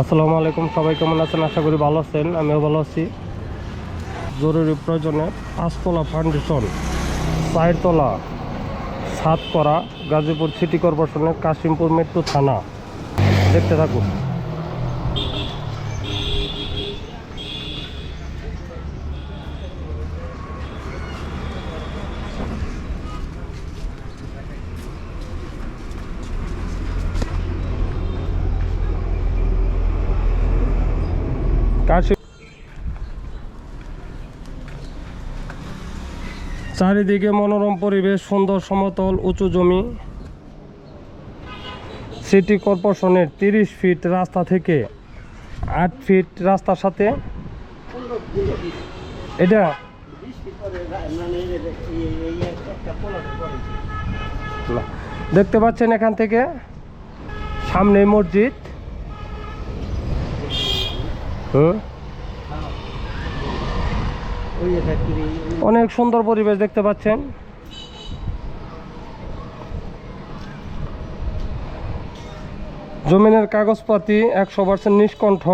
আসসালামু আলাইকুম, সবাই কেমন আছেন? আশা করি ভালো আছেন, আমিও ভালো আছি। জরুরি প্রয়োজনে পাঁচতলা ফাউন্ডেশন চারতলা সাত করা গাজীপুর সিটি কর্পোরেশনের কাশিমপুর মেট্রো থানা। দেখতে থাকুন। চারিদিকে মনোরম পরিবেশ, সুন্দর সমতল, উঁচু জমি। সিটি কর্পোরেশনের তিরিশ ফিট রাস্তা থেকে আট ফিট রাস্তার সাথে। এটা দেখতে পাচ্ছেন এখান থেকে সামনে মসজিদ। অনেক সুন্দর পরিবেশ দেখতে পাচ্ছেন। জমিনের কাগজপাতি একশো পার্সেন্ট নিষ্কণ্ঠ।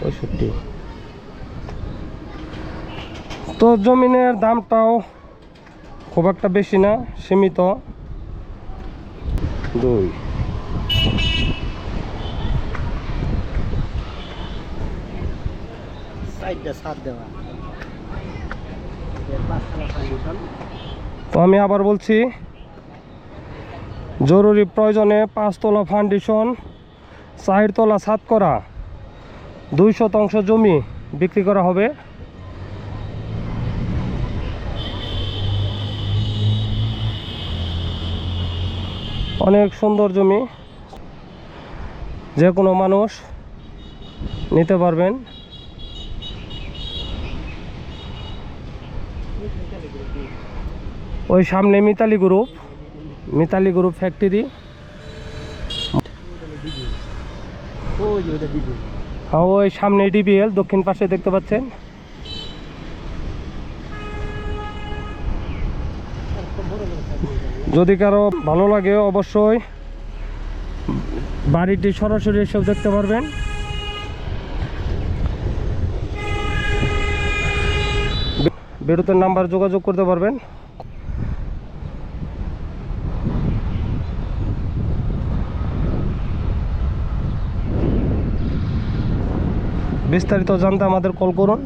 পঁয়ষট্টি। তো জমিনের দামটাও খুব একটা বেশি না সীমিত। দুই। তো আমি আবার বলছি জরুরি প্রয়োজনে পাঁচতলা ফাউন্ডেশন চারতলা সাত করা। দুই শতাংশ জমি বিক্রি করা হবে। অনেক সুন্দর জমি। যে কোনো মানুষ নিতে পারবেন। ওই সামনে Mitali group Mitali group factory ওই সামনে ডিবিএল দক্ষিণ পাশে দেখতে পাচ্ছেন। যদি কারও ভালো লাগে, অবশ্যই বাড়িটি সরাসরি এসেও দেখতে পারবেন। বেরোতের নাম্বার যোগাযোগ করতে পারবেন। বিস্তারিত জানতে আমাদের কল করুন।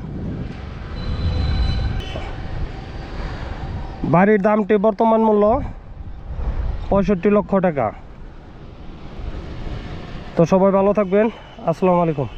বাড়ির দামটি বর্তমান মূল্য পঁয়ষট্টি লক্ষ টাকা। তো সবাই ভালো থাকবেন। আসসালামু আলাইকুম।